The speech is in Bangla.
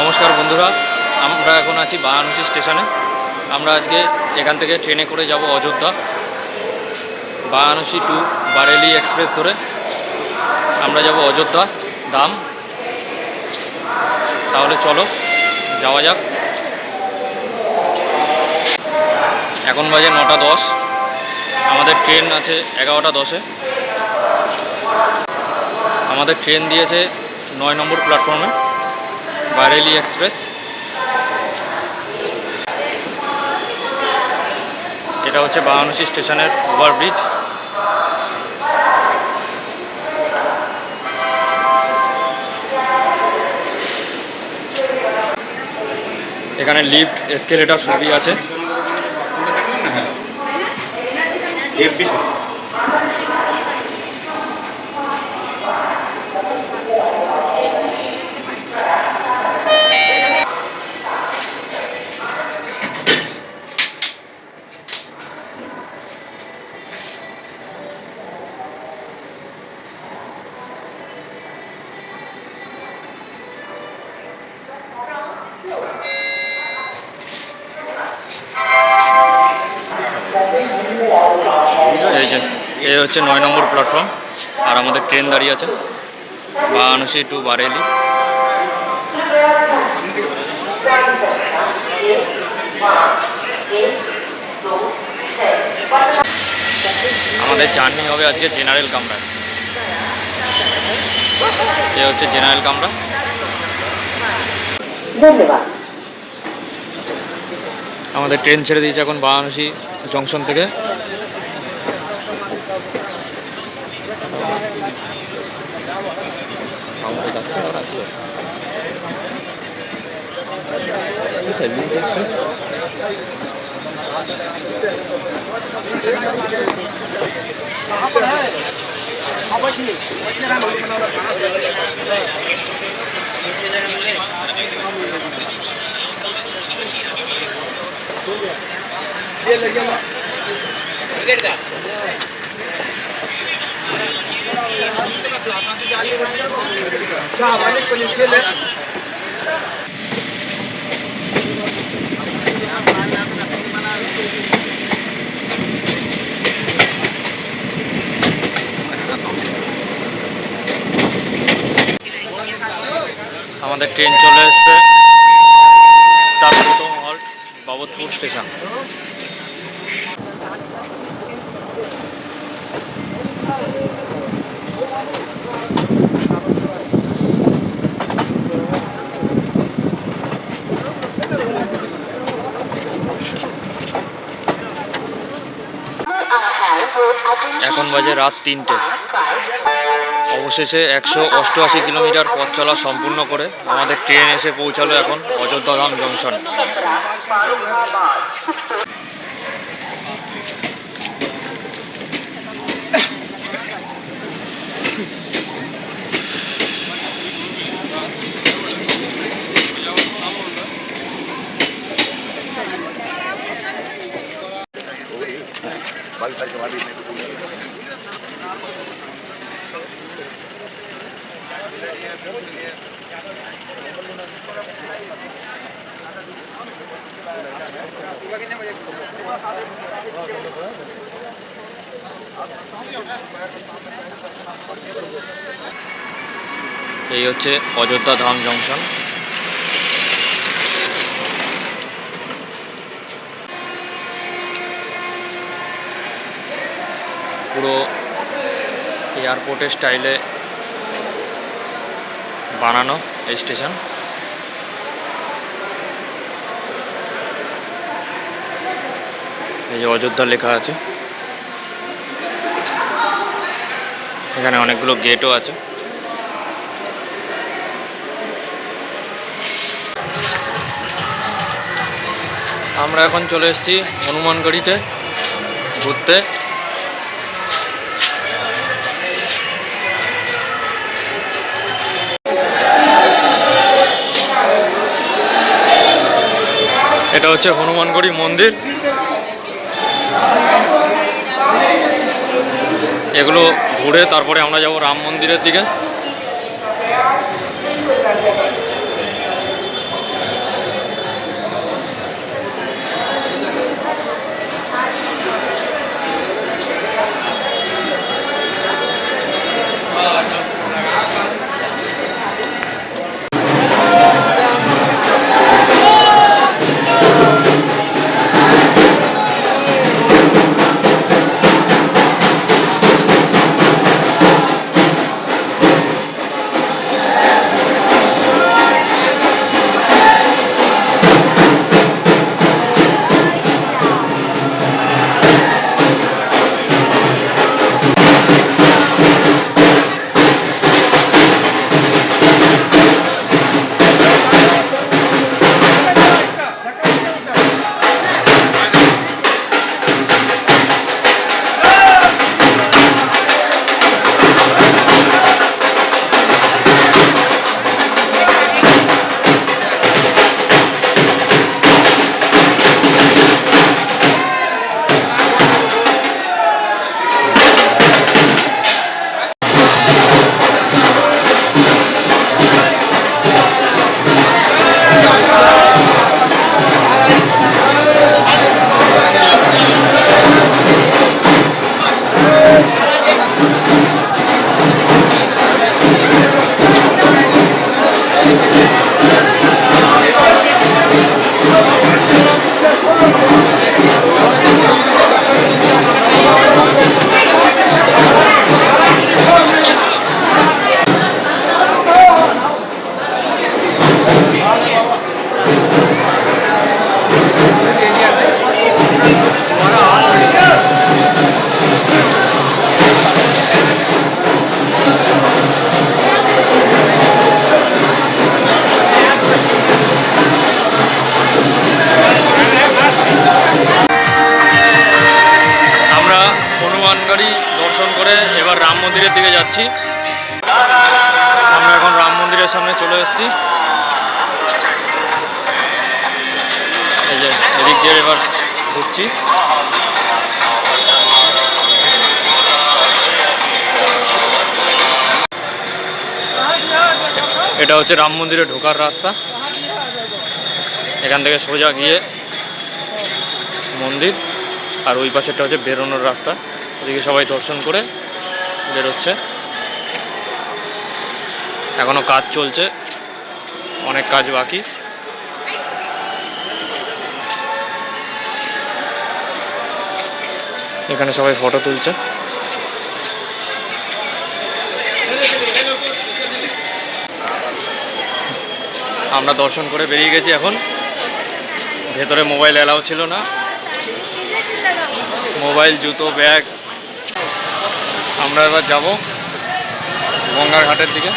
নমস্কার বন্ধুরা, আমরা এখন আছি বারাণসী স্টেশনে। আমরা আজকে এখান থেকে ট্রেনে করে যাব অযোধ্যা, বারাণসী টু বারেলি এক্সপ্রেস ধরে। আমরা যাব অযোধ্যা দাম তাহলে চলো, যাওয়া যাক। এখন বাজে নটা দশ। আমাদের ট্রেন আছে এগারোটা দশে। আমাদের ট্রেন দিয়েছে নয় নম্বর প্ল্যাটফর্মে। বারেলি এক্সপ্রেস। এটা হচ্ছে বারাণসী স্টেশনের ওভারব্রিজ এখানে লিফট এসকেলেটার সবই আছে। হচ্ছে নয় নম্বর প্ল্যাটফর্ম আর আমাদের ট্রেন দাঁড়িয়ে আছে। বারাণসী টু বারেলি আমাদের জার্নি হবে আজকে জেনারেল কামরায় এ হচ্ছে জেনারেল কামরা। ধন্যবাদ। আমাদের ট্রেন ছেড়ে দিয়েছে এখন বারাণসী জংশন থেকে। Tatlı. Bu tabii tek söz. ये लगे ना इधर जा আমাদের ট্রেন চলে এসছে। তার প্রথম হল্ট বাবতপুর স্টেশন। এখন বাজে রাত তিনটে। অবশেষে একশো অষ্টআশি কিলোমিটার পথ চলা সম্পূর্ণ করে আমাদের ট্রেন এসে পৌঁছালো এখন অযোধ্যাধাম জংশন। এই হচ্ছে অযোধ্যা ধাম জংশন। পুরো এয়ারপোর্টের স্টাইলে বানানো এই স্টেশন। এই যে অযোধ্যা লেখা আছে। এখানে অনেকগুলো গেটও আছে। আমরা এখন চলে এসেছি হনুমানগড়িতে ঘুরতে। এটা হচ্ছে হনুমানগড়ি মন্দির। এগুলো ঘুরে তারপরে আমরা যাব রাম মন্দিরের দিকে। মন্দিরের দিকে যাচ্ছি। আমরা এখন রাম মন্দিরের সামনে চলে এসেছি। এই যে এদিক দিয়ে এবার ঢুকছি এটা হচ্ছে রাম মন্দিরে ঢোকার রাস্তা। এখান থেকে সোজা গিয়ে মন্দির। আর ওই পাশেরটা হচ্ছে বেরোনোর রাস্তা। ওদিকে সবাই দর্শন করে বেরোচ্ছে। এখনও কাজ চলছে। অনেক কাজ বাকি। এখানে সবাই ফটো তুলছে। আমরা দর্শন করে বেরিয়ে গেছি এখন। ভেতরে মোবাইল অ্যালাউ ছিল না। মোবাইল, জুতো, ব্যাগ আমরা এবার যাব গঙ্গার ঘাটের দিকে।